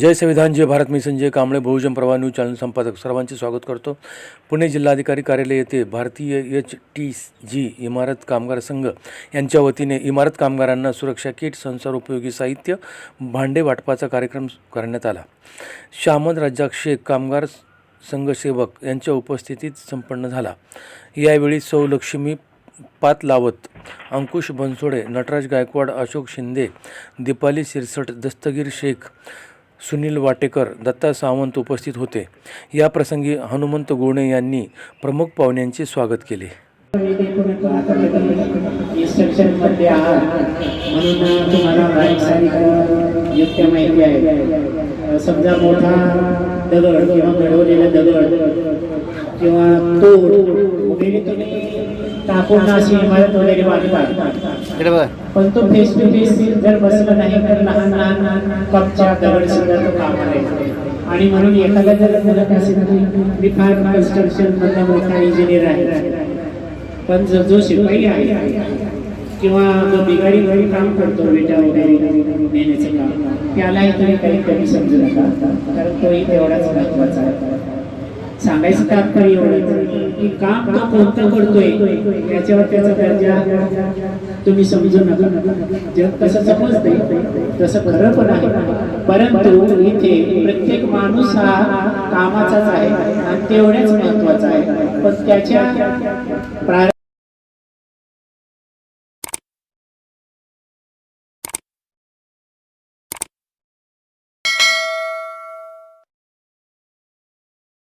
जय संविधान जय भारत मी संजय कांबळे बहुजन प्रवाह news channel संपादक सर्वांचे स्वागत करतो. पुणे जिल्हाधिकारी कार्यालय येथे भारतीय एच टी जी इमारत कामगार संघ यांच्या वतीने इमारत कामगारांना सुरक्षा किट संसार उपयोगी साहित्य भांडे वाटपाचा कार्यक्रम करण्यात आला. शामद रज्जाक शेख कामगार संघसेवक यांच्या उपस्थितीत संपन्न झाला. यावेळी सौ लक्ष्मी पात लावत अंकुश बनसोडे नटराज गायकवाड अशोक शिंदे दीपाली सिरसट दस्तगीर शेख सुनील वाटेकर दत्ता सावंत उपस्थित होते. या प्रसंगी हनुमंत गोणे यांनी प्रमुख पाहुण्यांचे स्वागत केले. समजा मोठा दगड किंवा घडवलेला दगड किंवा तोड तुम्ही टाकून अशी इमारत वगैरे बांधता पण तो फेस टू फेस जर बसला नाही तर लहान लहान कपच्या दगड सुद्धा तो कामाला येतो आणि म्हणून एखादा जर म्हणत असेल की मी फार कन्स्ट्रक्शन मधला मोठा इंजिनियर आहे. पण जो जो शिपाई आहे किंवा जो बिगारी घरी काम करतो विटा वगैरे नेण्याचं काम त्यालाही तुम्ही काही कमी समजू नका कारण तोही तेवढाच महत्त्वाचा आहे. सांगायचं तात्पर्य एवढं की काम तो कोणतं करतोय त्याच्यावर त्याचा दर्जा. तुम्ही समजू नका. जग कसं समजतंय तसं खरं पण आहे. परंतु इथे प्रत्येक माणूस हा कामाचाच आहे आणि तेवढ्याच महत्त्वाचा आहे. पण त्याच्या प्रार